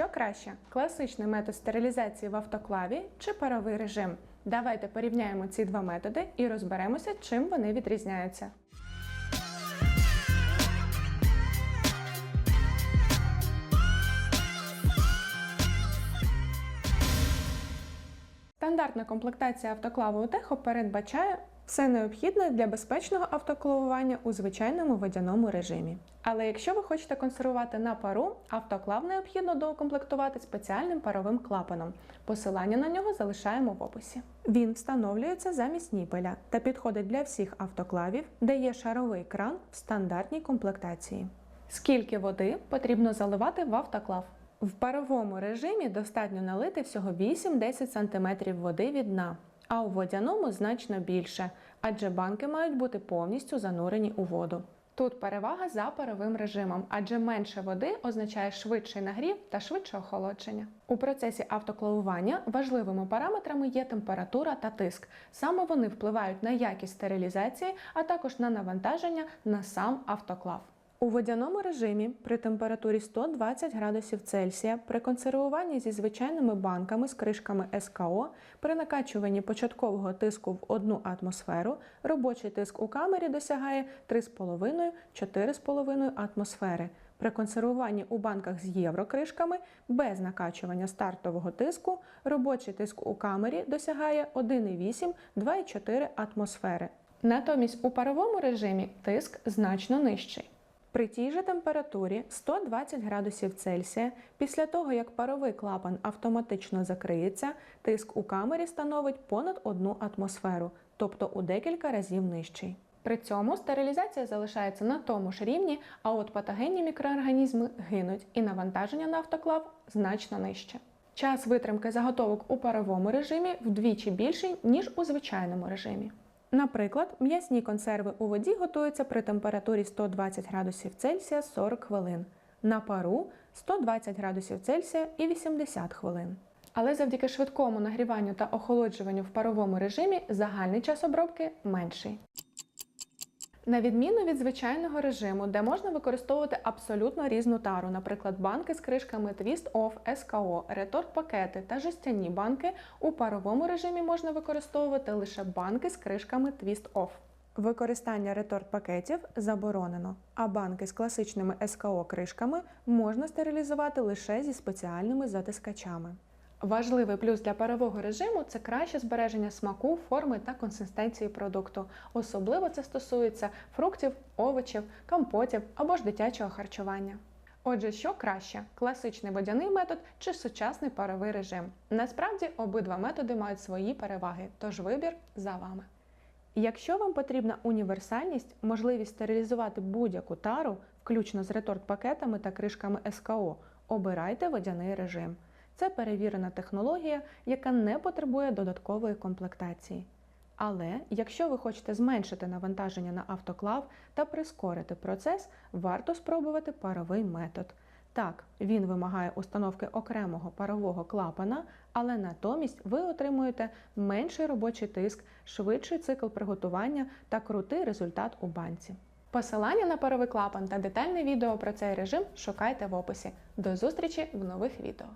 Що краще класичний метод стерилізації в автоклаві чи паровий режим? Давайте порівняємо ці два методи і розберемося, чим вони відрізняються. Стандартна комплектація автоклаву Утехо передбачає все необхідне для безпечного автоклавування у звичайному водяному режимі. Але якщо ви хочете консервувати на пару, автоклав необхідно доукомплектувати спеціальним паровим клапаном. Посилання на нього залишаємо в описі. Він встановлюється замість ніпеля та підходить для всіх автоклавів, де є шаровий кран в стандартній комплектації. Скільки води потрібно заливати в автоклав? В паровому режимі достатньо налити всього 8-10 см води від дна, а у водяному значно більше, адже банки мають бути повністю занурені у воду. Тут перевага за паровим режимом, адже менше води означає швидший нагрів та швидше охолодження. У процесі автоклавування важливими параметрами є температура та тиск. Саме вони впливають на якість стерилізації, а також на навантаження на сам автоклав. У водяному режимі при температурі 120 градусів Цельсія при консервуванні зі звичайними банками з кришками СКО при накачуванні початкового тиску в 1 атмосферу робочий тиск у камері досягає 3,5-4,5 атмосфери. При консервуванні у банках з єврокришками без накачування стартового тиску робочий тиск у камері досягає 1,8-2,4 атмосфери. Натомість у паровому режимі тиск значно нижчий. При тій же температурі 120 градусів Цельсія, після того як паровий клапан автоматично закриється, тиск у камері становить понад 1 атмосферу, тобто у декілька разів нижчий. При цьому стерилізація залишається на тому ж рівні, а от патогенні мікроорганізми гинуть і навантаження на автоклав значно нижче. Час витримки заготовок у паровому режимі вдвічі більший, ніж у звичайному режимі. Наприклад, м'ясні консерви у воді готуються при температурі 120 градусів Цельсія 40 хвилин, на пару 120 градусів Цельсія і 80 хвилин. Але завдяки швидкому нагріванню та охолоджуванню в паровому режимі загальний час обробки менший. На відміну від звичайного режиму, де можна використовувати абсолютно різну тару, наприклад, банки з кришками Twist Off, СКО, реторт-пакети та жестяні банки, у паровому режимі можна використовувати лише банки з кришками Twist Off. Використання реторт-пакетів заборонено, а банки з класичними СКО кришками можна стерилізувати лише зі спеціальними затискачами. Важливий плюс для парового режиму це краще збереження смаку, форми та консистенції продукту. Особливо це стосується фруктів, овочів, компотів або ж дитячого харчування. Отже, що краще класичний водяний метод чи сучасний паровий режим? Насправді обидва методи мають свої переваги, тож вибір за вами. Якщо вам потрібна універсальність, можливість стерилізувати будь-яку тару, включно з реторт-пакетами та кришками СКО, обирайте водяний режим. Це перевірена технологія, яка не потребує додаткової комплектації. Але якщо ви хочете зменшити навантаження на автоклав та прискорити процес, варто спробувати паровий метод. Так, він вимагає установки окремого парового клапана, але натомість ви отримуєте менший робочий тиск, швидший цикл приготування та крутий результат у банці. Посилання на паровий клапан та детальне відео про цей режим шукайте в описі. До зустрічі в нових відео.